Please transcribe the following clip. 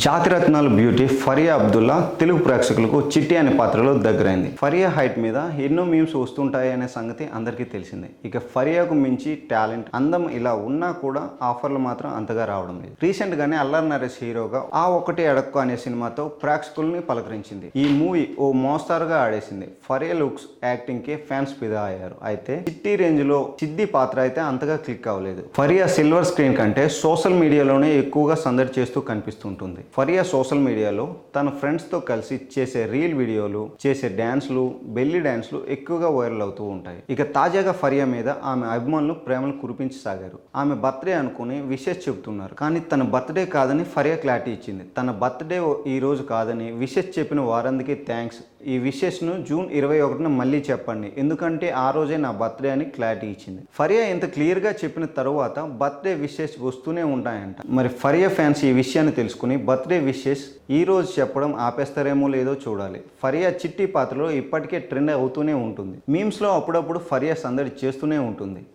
Jathiratnalu beauty Faria Abdullah Telugu ప్రేక్షకులకు చిట్టి అనే పాత్రలో దగ్గరైంది. ఫరియా హైట్ మీద ఎన్నో మీమ్స్ వస్తుంటాయి అనే సంగతి అందరికీ తెలిసిందే. ఇక ఫరియాకు మించి టాలెంట్ అందం ఇలా ఉన్నా కూడా ఆఫర్లు మాత్రం అంతగా రావడం లేదు. రీసెంట్ గానే అల్లర్ నరేష్ హీరోగా ఆ ఒకటి అడక్కు అనే సినిమాతో ప్రేక్షకుల్ని పలకరించింది. ఈ మూవీ ఓ మోస్తారుగా ఆడేసింది. ఫరియా లుక్స్ యాక్టింగ్కి ఫ్యాన్స్ ఫిదా అయ్యారు. అయితే చిట్టి రేంజ్లో సిద్ధి పాత్ర అయితే అంతగా క్లిక్ అవ్వలేదు. ఫరియా సిల్వర్ స్క్రీన్ కంటే సోషల్ మీడియాలోనే ఎక్కువగా సందడి చేస్తూ కనిపిస్తుంటుంది. ఫరియా సోషల్ మీడియాలో తన ఫ్రెండ్స్తో కలిసి చేసే రీల్ వీడియోలు చేసే డ్యాన్స్లు బెల్లి డ్యాన్స్లు ఎక్కువగా వైరల్ అవుతూ ఉంటాయి. ఇక తాజాగా ఫరియా మీద ఆమె అభిమానులు ప్రేమలు కురిపించసాగారు. ఆమె బర్త్డే అనుకుని విషెస్ చెబుతున్నారు. కానీ తన బర్త్డే కాదని ఫరియా క్లారిటీ ఇచ్చింది. తన బర్త్డే ఈ రోజు కాదని విషెస్ చెప్పిన వారందరికీ థ్యాంక్స్ ఈ విషెస్ను జూన్ ఇరవై ఒకటిన మళ్ళీ చెప్పండి. ఎందుకంటే ఆ రోజే నా బర్త్డే అని క్లారిటీ ఇచ్చింది. ఫరియా ఇంత క్లియర్గా చెప్పిన తరువాత బర్త్డే విషెస్ వస్తూనే ఉంటాయంట. మరి ఫరియా ఫ్యాన్స్ ఈ విషయాన్ని తెలుసుకుని బర్త్డే విషెస్ ఈ రోజు చెప్పడం ఆపేస్తారేమో లేదో చూడాలి. ఫరియా చిట్టి పాత్రలో ఇప్పటికే ట్రెండ్ అవుతూనే ఉంటుంది. మీమ్స్లో అప్పుడప్పుడు ఫరియా సందడి చేస్తూనే ఉంటుంది.